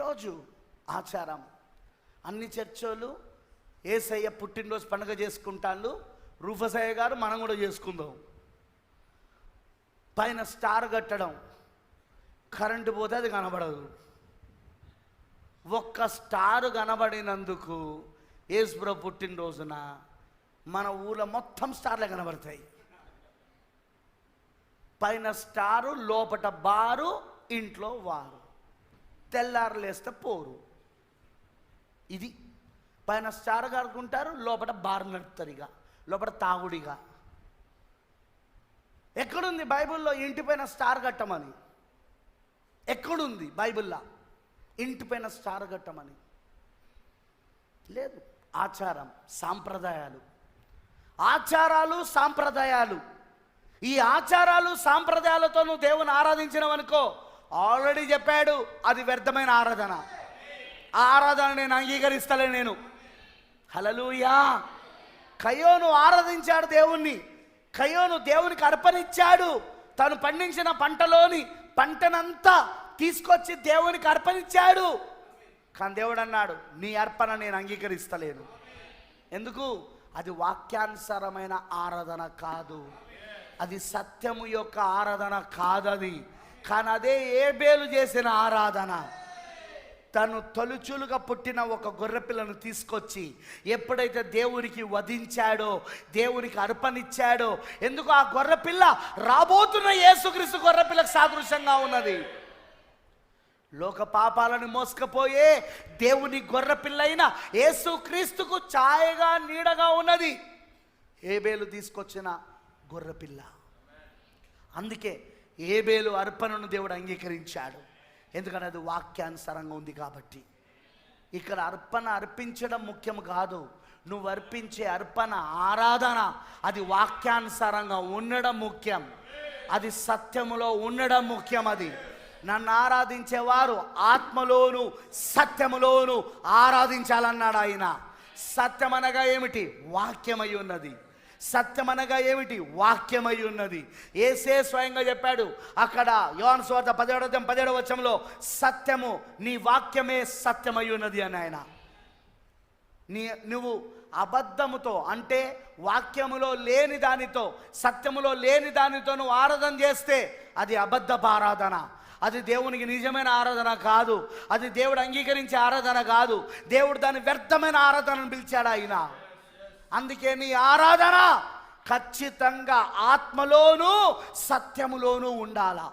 రోజు ఆచారం. అన్ని చర్చలు ఏసయ్య పుట్టినరోజు పండుగ చేసుకుంటాళ్ళు రూఫసయ్య గారు మనం కూడా చేసుకుందాం. పైన స్టార్ కట్టడం కరెంటు పోతే అది కనబడదు. ఒక్క స్టార్ కనబడినందుకు యేసుప్రభు పుట్టినరోజున మన ఊళ్ళో మొత్తం స్టార్లే కనబడతాయి. పైన స్టారు లోపట బారు ఇంట్లో వారు. తెల్లారులేస్తే పోరు. ఇది పైన స్టార్ కడుకుంటారు లోపల బార్ నడుపుతారు లోపల తాగుడిగా. ఎక్కడుంది బైబిల్లో ఇంటిపైన స్టార్ కట్టమని ఎక్కడుంది బైబిల్లో? ఇంటిపైన స్టార్ కట్టమని లేదు ఆచారం సాంప్రదాయాలు. ఆచారాలు సాంప్రదాయాలు. ఈ ఆచారాలు సాంప్రదాయాలతో నువ్వు దేవుని ఆరాధించినవనుకో ఆల్రెడీ చెప్పాడు అది వ్యర్థమైన ఆరాధన. ఆ ఆరాధన నేను అంగీకరిస్తలే నేను. హలలుయా కయోను ఆరాధించాడు దేవుణ్ణి. కయోను దేవునికి అర్పణిచ్చాడు. తను పండించిన పంటలోని పంటనంతా తీసుకొచ్చి దేవునికి అర్పణిచ్చాడు. కానీ దేవుడు అన్నాడు నీ అర్పణ నేను అంగీకరిస్తలేను. ఎందుకు? అది వాక్యానుసారమైన ఆరాధన కాదు. అది సత్యము యొక్క ఆరాధన కాదది. కానీ అదే ఏబేలు చేసిన ఆరాధన. తను తొలుచులుగా పుట్టిన ఒక గొర్రెపిల్లను తీసుకొచ్చి ఎప్పుడైతే దేవునికి వధించాడో దేవునికి అర్పణిచ్చాడో ఎందుకు ఆ గొర్రెపిల్ల రాబోతున్న యేసుక్రీస్తు గొర్రెపిల్లకు సాదృశ్యంగా ఉన్నది? లోక పాపాలను మోసుకపోయే దేవుని గొర్రెపిల్లైన యేసుక్రీస్తుకు ఛాయగా నీడగా ఉన్నది ఏబేలు తీసుకొచ్చిన గొర్రెపిల్ల. అందుకే ఏబేలు అర్పణను దేవుడు అంగీకరించాడు. ఎందుకంటే అది వాక్యానుసారంగా ఉంది కాబట్టి. ఇక్కడ అర్పణ అర్పించడం ముఖ్యం కాదు. నువ్వు అర్పించే అర్పణ ఆరాధన అది వాక్యానుసారంగా ఉండడం ముఖ్యం. అది సత్యములో ఉండడం ముఖ్యం అది. నన్ను ఆరాధించేవారు ఆత్మలోను సత్యములోను ఆరాధించాలన్నాడు ఆయన. సత్యం అనగా ఏమిటి? వాక్యమై ఉన్నది. సత్యమనగా ఏమిటి? వాక్యమై ఉన్నది. ఏసే స్వయంగా చెప్పాడు అక్కడ యోన్ స్వార్థ పదిహేడవ పదిహేడవ వచ్చంలో సత్యము నీ వాక్యమే సత్యమై ఉన్నది అని ఆయన. నీ నువ్వు అబద్ధముతో అంటే వాక్యములో లేని దానితో సత్యములో లేని దానితో నువ్వు ఆరాధన చేస్తే అది అబద్ధపు ఆరాధన. అది దేవునికి నిజమైన ఆరాధన కాదు. అది దేవుడు అంగీకరించే ఆరాధన కాదు. దేవుడు దాని వ్యర్థమైన ఆరాధనను పిలిచాడు ఆయన. అందుకే నీ ఆరాధన ఖచ్చితంగా ఆత్మలోనూ సత్యములోనూ ఉండాలా?